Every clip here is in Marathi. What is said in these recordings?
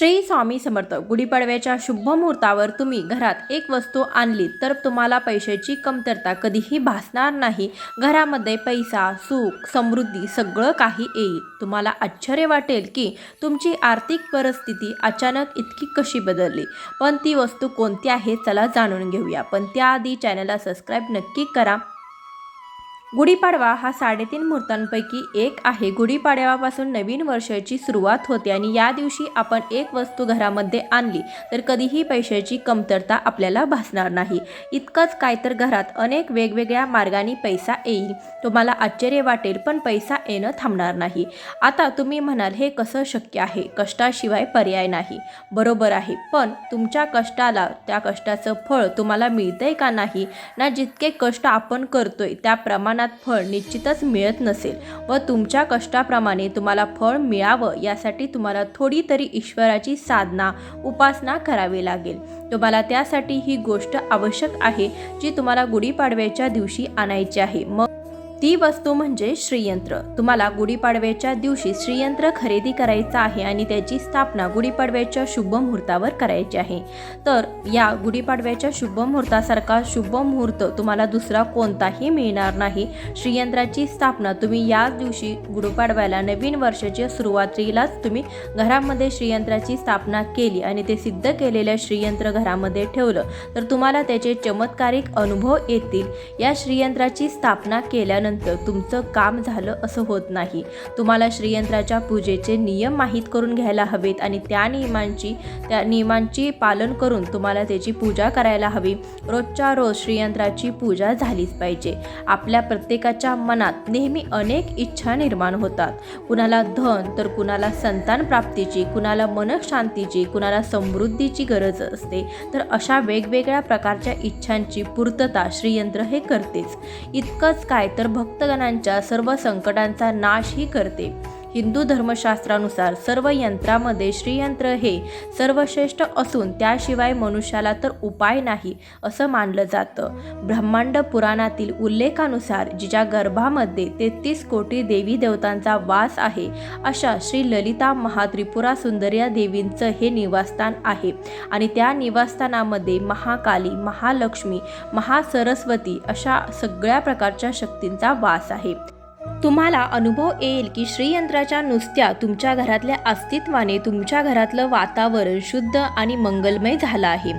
श्री स्वामी समर्थ गुढीपाडव्याच्या शुभ मुहूर्तावर तुम्ही घरात एक वस्तू आणली तर तुम्हाला पैशाची कमतरता कधीही भासणार नाही. घरामध्ये पैसा सुख समृद्धी सगळं काही येईल. तुम्हाला आश्चर्य वाटेल की तुमची आर्थिक परिस्थिती अचानक इतकी कशी बदलली. पण ती वस्तू कोणती आहे चला जाणून घेऊया. पण त्याआधी चॅनलला सबस्क्राईब नक्की करा. गुढीपाडवा हा साडेतीन मुहूर्तांपैकी एक आहे. गुढीपाडव्यापासून नवीन वर्षाची सुरुवात होते आणि या दिवशी आपण एक वस्तू घरामध्ये आणली तर कधीही पैशाची कमतरता आपल्याला भासणार नाही. इतकंच काय तर घरात अनेक वेगवेगळ्या मार्गाने पैसा येईल. तुम्हाला आश्चर्य वाटेल पण पैसा येणं थांबणार नाही. आता तुम्ही म्हणाल हे कसं शक्य आहे? कष्टाशिवाय पर्याय नाही. बरोबर आहे पण तुमच्या कष्टाला त्या कष्टाचं फळ तुम्हाला मिळतंय का नाही? ना जितके कष्ट आपण करतोय त्याप्रमाणे प्रमाणात फळ निश्चितच मिळत नसेल व तुमच्या कष्टाप्रमाणे तुम्हाला फळ मिळावं यासाठी तुम्हाला थोडी तरी ईश्वराची साधना उपासना करावी लागेल. तुम्हाला त्यासाठी ही गोष्ट आवश्यक आहे जी तुम्हाला गुढीपाडव्याच्या दिवशी आणायची आहे. मग ती वस्तू म्हणजे श्रीयंत्र. तुम्हाला गुढीपाडव्याच्या दिवशी श्रीयंत्र खरेदी करायचं आहे आणि त्याची स्थापना गुढीपाडव्याच्या शुभ मुहूर्तावर करायची आहे. तर या गुढीपाडव्याच्या शुभ मुहूर्तासारखा शुभ मुहूर्त तुम्हाला दुसरा कोणताही मिळणार नाही. श्रीयंत्राची स्थापना तुम्ही याच दिवशी गुढीपाडव्याला नवीन वर्षाच्या सुरुवातीलाच तुम्ही घरामध्ये श्रीयंत्राची स्थापना केली आणि ते सिद्ध केलेलं श्रीयंत्र घरामध्ये ठेवलं. तर तुम्हाला त्याचे चमत्कारिक अनुभव येतील. या श्रीयंत्राची स्थापना केल्यानंतर केल्यानंतर तुमचं काम झालं असं होत नाही. तुम्हाला श्रीयंत्राच्या पूजेचे नियम माहीत करून घ्यायला हवेत आणि त्या नियमांची त्या नियमांची पालन करून तुम्हाला त्याची पूजा करायला हवी. रोजच्या रोज श्रीयंत्राची पूजा झालीच पाहिजे. आपल्या प्रत्येकाच्या मनात नेहमी अनेक इच्छा निर्माण होतात. कुणाला धन तर कुणाला संतान प्राप्तीची कुणाला मनशांतीची कुणाला समृद्धीची गरज असते. तर अशा वेगवेगळ्या प्रकारच्या इच्छांची पूर्तता श्रीयंत्र हे करतेच. इतकंच काय तर भक्तगणांच्या सर्व संकटांचा नाशही करते. हिंदू धर्मशास्त्रानुसार सर्व यंत्रामध्ये श्रीयंत्र हे सर्वश्रेष्ठ असून त्याशिवाय मनुष्याला तर उपाय नाही असं मानलं जातं. ब्रह्मांड पुराणातील उल्लेखानुसार जिच्या गर्भामध्ये तेहतीस कोटी देवी देवतांचा वास आहे अशा श्री ललिता महात्रिपुरा सुंदर्या देवींचं हे निवासस्थान आहे आणि त्या निवासस्थानामध्ये महाकाली महालक्ष्मी महासरस्वती अशा सगळ्या प्रकारच्या शक्तींचा वास आहे. तुम्हाला अनुभव येईल की श्रीयंत्राच्या नुसत्या तुमच्या घरातल्या अस्तित्वाने तुमच्या घरातलं वातावरण शुद्ध आणि मंगलमय झालं आहे.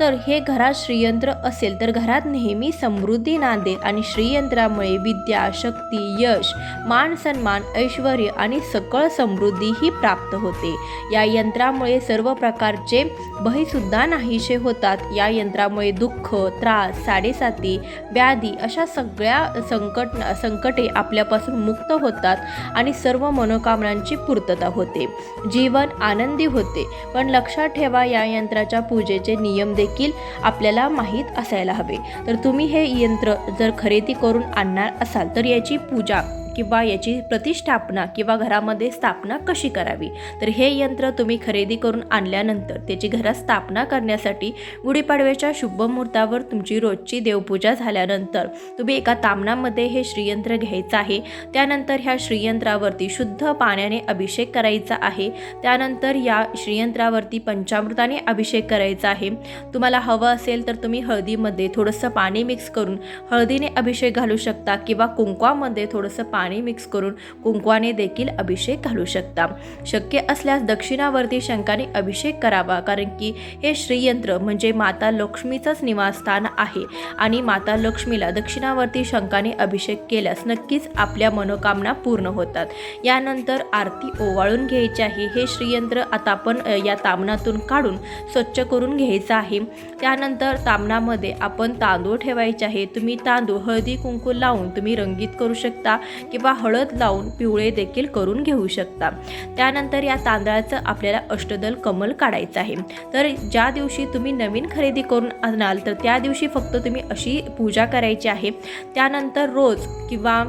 तर हे घरात श्रीयंत्र असेल तर घरात नेहमी समृद्धी नांदेल आणि श्रीयंत्रामुळे विद्या शक्ती यश मान सन्मान ऐश्वर आणि सकळ समृद्धी ही प्राप्त होते. या यंत्रामुळे सर्व प्रकारचे भयसुद्धा नाहीसे होतात. या यंत्रामुळे दुःख त्रास साडेसाती व्याधी अशा सगळ्या संकट संकटे आपल्यापासून मुक्त होतात आणि सर्व मनोकामनांची पूर्तता होते. जीवन आनंदी होते. पण लक्षात ठेवा या यंत्राच्या पूजेचे नियम देखील आपल्याला माहीत असायला हवे. तर तुम्ही हे यंत्र जर खरेदी करून आणणार असाल तर याची पूजा किंवा याची प्रतिष्ठापना किंवा घरामध्ये स्थापना कशी करावी? तर हे यंत्र तुम्ही खरेदी करून आणल्यानंतर त्याची घरात स्थापना करण्यासाठी गुढीपाडव्याच्या शुभ मुहूर्तावर तुमची रोजची देवपूजा झाल्यानंतर तुम्ही एका तामणामध्ये हे श्रीयंत्र घ्यायचं आहे. त्यानंतर ह्या श्रीयंत्रावरती शुद्ध पाण्याने अभिषेक करायचा आहे. त्यानंतर या श्रीयंत्रावरती पंचामृताने अभिषेक करायचा आहे. तुम्हाला हवं असेल तर तुम्ही हळदीमध्ये थोडंसं पाणी मिक्स करून हळदीने अभिषेक घालू शकता किंवा कुंकवामध्ये थोडंसं पाणी मिक्स करून कुंकवाने देखील अभिषेक घालू शकता. शक्य असल्यास दक्षिणावर्ती शंकाने अभिषेक करावा कारण की हे श्रीयंत्र म्हणजे माता लक्ष्मीचंच निवासस्थान आहे आणि माता लक्ष्मीला दक्षिणावर्ती शंकाने अभिषेक केल्यास नक्कीच आपल्या मनोकामना पूर्ण होतात. यानंतर आरती ओवाळून घ्यायची आहे. हे श्रीयंत्र आता आपण या तामणातून काढून स्वच्छ करून घ्यायचं आहे. त्यानंतर तामणामध्ये आपण तांदूळ ठेवायचे आहे. तुम्ही तांदूळ हळदी कुंकू लावून तुम्ही रंगीत करू शकता. किंवा हळद लावून पिवळे देखील करून घेऊ शकता. त्यानंतर या तांदळाचं आपल्याला अष्टदल कमल काढायचं आहे. तर ज्या दिवशी तुम्ही नवीन खरेदी करून आणाल तर त्या दिवशी फक्त तुम्ही अशी पूजा करायची आहे. त्यानंतर रोज किंवा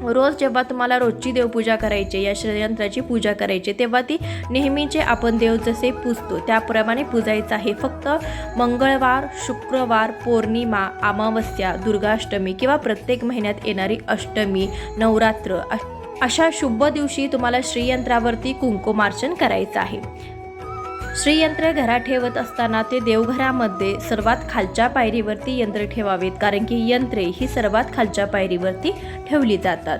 रोज जेव्हा तुम्हाला रोजची देवपूजा करायची या श्रीयंत्राची पूजा करायची तेव्हा ती नेहमीचे आपण देव जसे पूजतो त्याप्रमाणे पूजायचं आहे. फक्त मंगळवार शुक्रवार पौर्णिमा अमावस्या दुर्गाष्टमी किंवा प्रत्येक महिन्यात येणारी अष्टमी नवरात्र अशा शुभ दिवशी तुम्हाला श्रीयंत्रावरती कुंकुमार्चन करायचं आहे. श्रीयंत्र घरात ठेवत असताना ते देवघरामध्ये सर्वात खालच्या पायरीवरती यंत्र ठेवावेत कारण की यंत्रे ही सर्वात खालच्या पायरीवरती ठेवली जातात.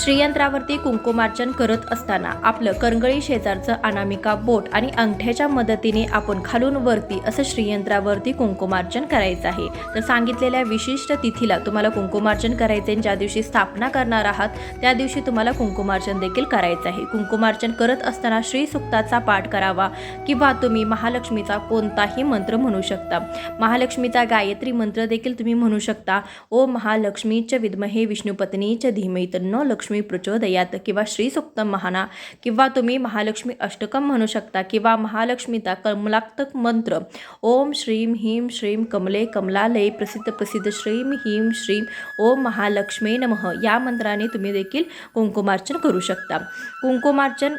श्रीयंत्रावरती कुंकुमार्चन करत असताना आपलं करंगळी शेजारचं अनामिका बोट आणि अंगठ्याच्या मदतीने आपण खालून वरती असं श्रीयंत्रावरती कुंकुमार्चन करायचं आहे. तर सांगितलेल्या विशिष्ट तिथीला तुम्हाला कुंकुमार्चन करायचे ज्या दिवशी स्थापना करणार आहात त्या दिवशी तुम्हाला कुंकुमार्चन देखील करायचं आहे. कुंकुमार्चन करत असताना श्रीसुक्ताचा पाठ करावा किंवा तुम्ही महालक्ष्मीचा कोणताही मंत्र म्हणू शकता. महालक्ष्मीचा गायत्री मंत्र देखील तुम्ही म्हणू शकता. ओ महालक्ष्मीच विद्महे विष्णुपत्नीच धीमही लक्ष्मी लक्ष्मी प्रचोदयात किंवा श्रीसुक्तम महाना किंवा तुम्ही महालक्ष्मी अष्टकम म्हणू शकता किंवा महालक्ष्मीचा कमलाक्तक मंत्र. ओम श्रीम ह्रीं श्रीम कमले कमलालय प्रसिद्ध प्रसिद्ध श्रीम ह्रीं श्रीम ओम महालक्ष्मी नमः. या मंत्राने तुम्हें देखी कुंकुमार्चन करू शकता. कुंकुमार्चन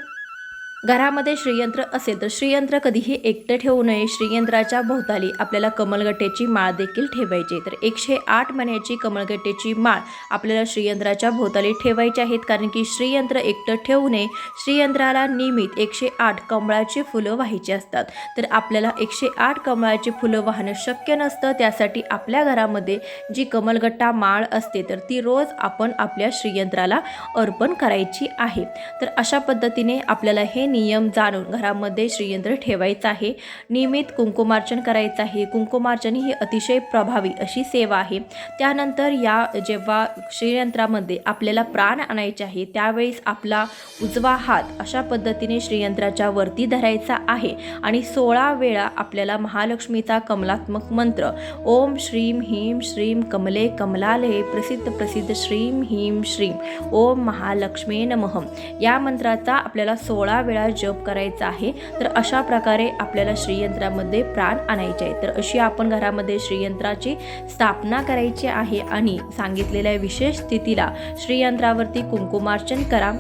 घरामध्ये श्रीयंत्र असेल तर श्रीयंत्र कधीही एकटं ठेवू नये. श्रीयंत्राच्या भोवताली आपल्याला कमलगट्ट्याची माळ देखील ठेवायची आहे. तर एकशे आठ महिन्याची कमलगट्ट्याची माळ आपल्याला श्रीयंत्राच्या भोवताली ठेवायची आहेत कारण की श्रीयंत्र एकटं ठेवू नये. श्रीयंत्राला नियमित एकशे आठ कमळाची फुलं व्हायची असतात. तर आपल्याला एकशे आठ कमळाची फुलं वाहणं शक्य नसतं. त्यासाठी आपल्या घरामध्ये जी कमलगट्टा माळ असते तर ती रोज आपण आपल्या श्रीयंत्राला अर्पण करायची आहे. तर अशा पद्धतीने आपल्याला हे नियम जाणून घरामध्ये श्रीयंत्र ठेवायचं आहे. नियमित कुंकुमार्चन करायचं आहे. कुंकुमार्चन ही अतिशय प्रभावी अशी सेवा आहे. त्यानंतर या जेव्हा श्रीयंत्रामध्ये आपल्याला प्राण आणायचे आहे त्यावेळेस आपला उजवा हात अशा पद्धतीने श्रीयंत्राच्या वरती धरायचा आहे आणि सोळा वेळा आपल्याला महालक्ष्मीचा कमलात्मक मंत्र ओम श्रीम ह्रीम श्रीम कमले कमलाले प्रसिद्ध प्रसिद्ध श्रीम ह्रीम श्रीम ओम महालक्ष्मी नमः. या मंत्राचा आपल्याला सोळा वेळा जप करायचा आहे तर अशा प्रकारे आपल्याला श्रीयंत्रामध्ये प्राण आणायचे आहे. तर अशी आपण घरामध्ये श्रीयंत्राची स्थापना करायची आहे आणि सांगितलेल्या विशेष स्थितीला श्रीयंत्रावरती कुंकुमार्चन करा.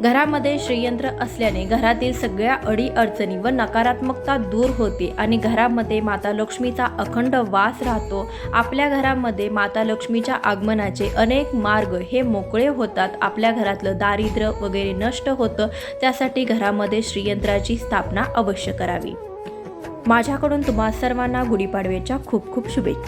घरामध्ये श्रीयंत्र असल्याने घरातील सगळ्या अडी अडचणी व नकारात्मकता दूर होते आणि घरामध्ये माता लक्ष्मीचा अखंड वास राहतो. आपल्या घरामध्ये माता लक्ष्मीच्या आगमनाचे अनेक मार्ग हे मोकळे होतात. आपल्या घरातलं दारिद्र्य वगैरे नष्ट होतं. त्यासाठी घरामध्ये श्रीयंत्राची स्थापना अवश्य करावी. माझ्याकडून तुम्हा सर्वांना गुढीपाडव्याच्या खूप खूप शुभेच्छा.